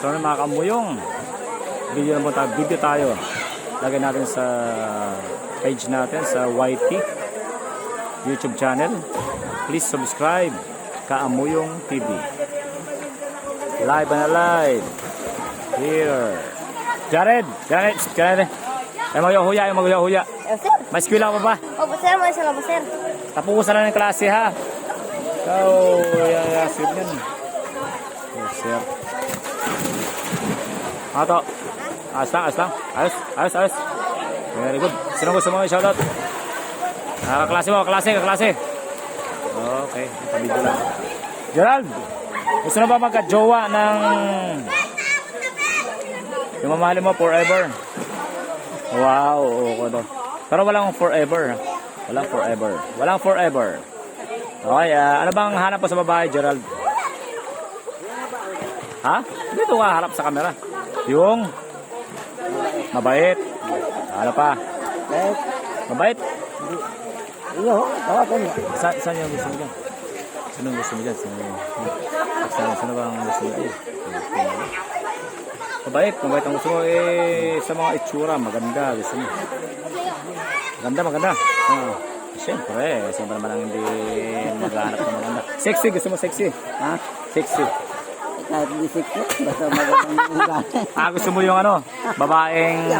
afternoon mga kamuyong. Video naman tayo, video tayo. Lagay natin sa page natin sa YT YouTube channel. Please subscribe Kaamuyong TV. Live and alive. Here. Jared, Jared, Jared. Ay maghuya, ay maghuya. Eh, sir. May eskwela pa ba? Opo, sir. May na po, sir. Tapusan na ng klase ha. Ikaw, yayasid yan. Yes, sir. Ano to? Ayos lang, ayos lang. Ayos, ayos, ayos. Very good. Sino gusto mo i-shoutout? Ah, kaklase mo, kaklase, kaklase. Okay, nakabidyo lang. Gerald, gusto na ba magka-jowa ng... Yung mamahalin mo forever? Wow, oo ko daw. Pero walang forever. Walang forever. Walang forever. Okay, ah, ano bang hanap mo sa babae, Gerald? Ha? Dito ka harap sa camera. Yung mabait. Ano pa? Eh, Mabait? iyo, mo. Sa, saan yung gusto mo dyan? Sino ang gusto mo dyan? Sino, sino ba ang gusto mo dyan? Mabait, mabait ang gusto mo. Eh, sa mga itsura, maganda. Gusto mo. Maganda, maganda. Ah, siyempre, siyempre naman ang hindi maghanap ng maganda. Sexy, gusto mo sexy? Ha? Sexy. Kahit di sikit, basta magandang ulan. Ah, gusto mo yung ano, babaeng...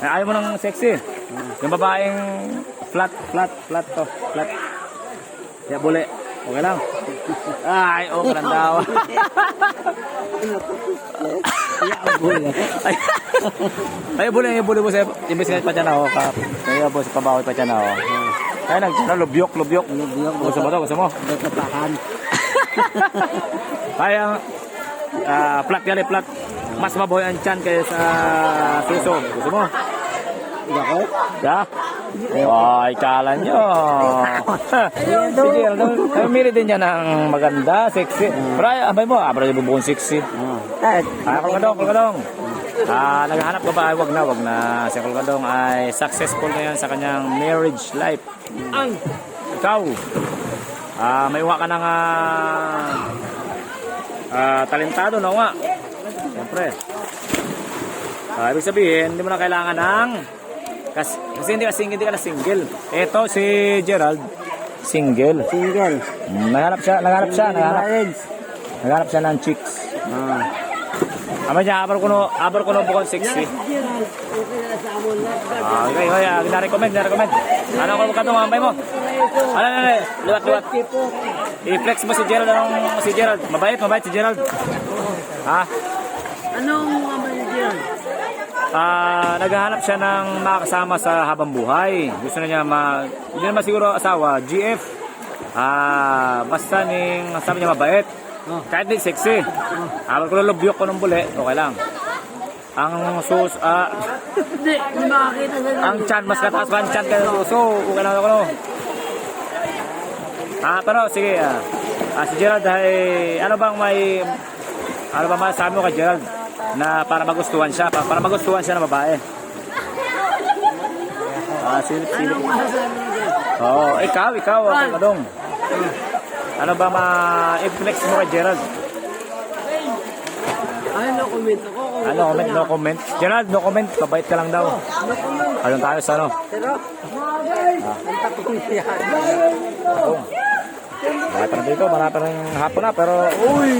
Ayaw mo ng sexy. Yung babaeng flat, flat, flat to, flat. Kaya buli. Okay lang. Ay, okay lang daw. Ay, ay, buli, ay, buli mo sa imbes ka pa dyan ako. Kaya po sa pabawi pa dyan ako. Kaya nag, ano, lubyok, lubyok. Lubyok, Gusto mo to, gusto mo? Nagkatakan. Kaya, ah, flat yan eh, flat. Mas mabuhay ang chan kaya sa suso. Gusto mo? Ako? Ya? Ay, kala nyo. Sige, ano, namimili din niya ng maganda, sexy. Pero ay, abay mo, abay mo buong sexy. Oo. Kahit, Ah, Kulkadong, Kulkadong. Ah, naghahanap ka ba? Ay, wag na, wag na. Si Kulkadong ay successful na yan sa kanyang marriage life. Ay, ikaw. Ah, may uha ka ng ah, ah, talentado na nga. Siyempre. Ah, ibig sabihin, hindi mo na kailangan ng kasi, kasi hindi ka single, hindi ka na single. Ito si Gerald, single. single. Mm, Naghanap siya, naghanap siya, naghanap, naghanap siya ng chicks. Ah. Ama niya, abar ko no, abar ko no bukod sexy. Ah, okay, okay, ah, na-recommend, na-recommend. Ano ko ka tumambay mo? Ano, ano, ano, luwat, luwat. I-flex mo si Gerald, anong si Gerald? Mabait, mabait si Gerald. Ha? Anong mga yun? Ah, naghahanap siya ng makakasama sa habang buhay. Gusto na niya ma... Hindi naman siguro asawa, GF. Ah, basta ning sabi niya mabait. Oh. Kahit di sexy. Habang ko lubyok ko ng buli, okay lang. Ang sus, ah, Hindi, hindi makakita sa ang chan, mas kataas pa ang chan kaya suso. Okay lang ako. Ah, pero sige, ah, ah, si Gerald ay, ano bang may, ano ba masasabi mo kay Gerald? Na para magustuhan siya, para, para magustuhan siya ng babae. Ah, silip, silip. Oo, oh, ikaw, ikaw, ako madong. Ano ba ma-flex mo kay Gerald? Ano comment ako? Ano comment, no comment? Gerald, no comment, mabait ka lang daw. Ano tayo sa ano? Pero, ang Marami na dito, marami na ng hapon na, pero, uy!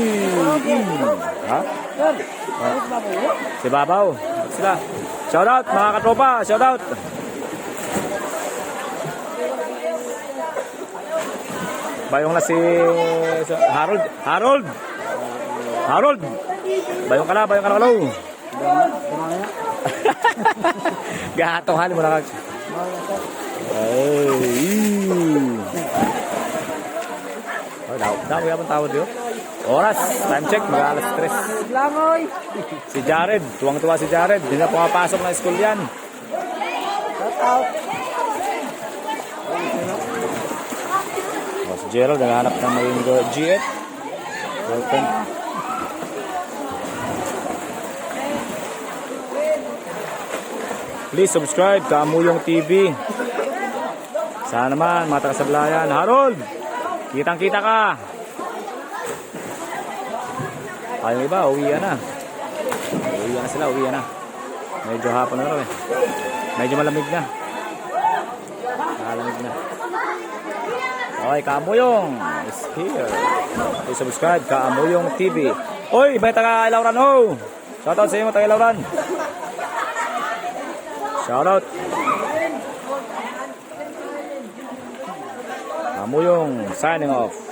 Ha? Ha? Si Babaw. Sila. Shoutout, mga katropa, shoutout. Bayong na si Harold. Harold! Harold! Bayong ka na, bayong ka na. Gahatong hali mo na kag. Ay. Oh, daw, daw yapon tawad yun. Oras, time check, mag alas 3. Langoy! Si Jared, tuwang-tuwa si Jared. Hindi na pumapasok ng school yan. Out! Oh, si Gerald, naghanap ng maging go- GF. Girlfriend. Please subscribe, Kamuyong TV. Sana naman, mga taga-sablayan. Harold! Kitang-kita ka! Ayaw iba, uwi na. Uwi na sila, uwi na. Medyo hapon na raw eh. Medyo malamig na. Malamig na. Okay, Kaamuyong is here. Please subscribe, Kaamuyong TV. Oy, may taga Ilauran ho! Shoutout sa inyo, taga Ilauran. Shoutout. Kaamuyong signing off.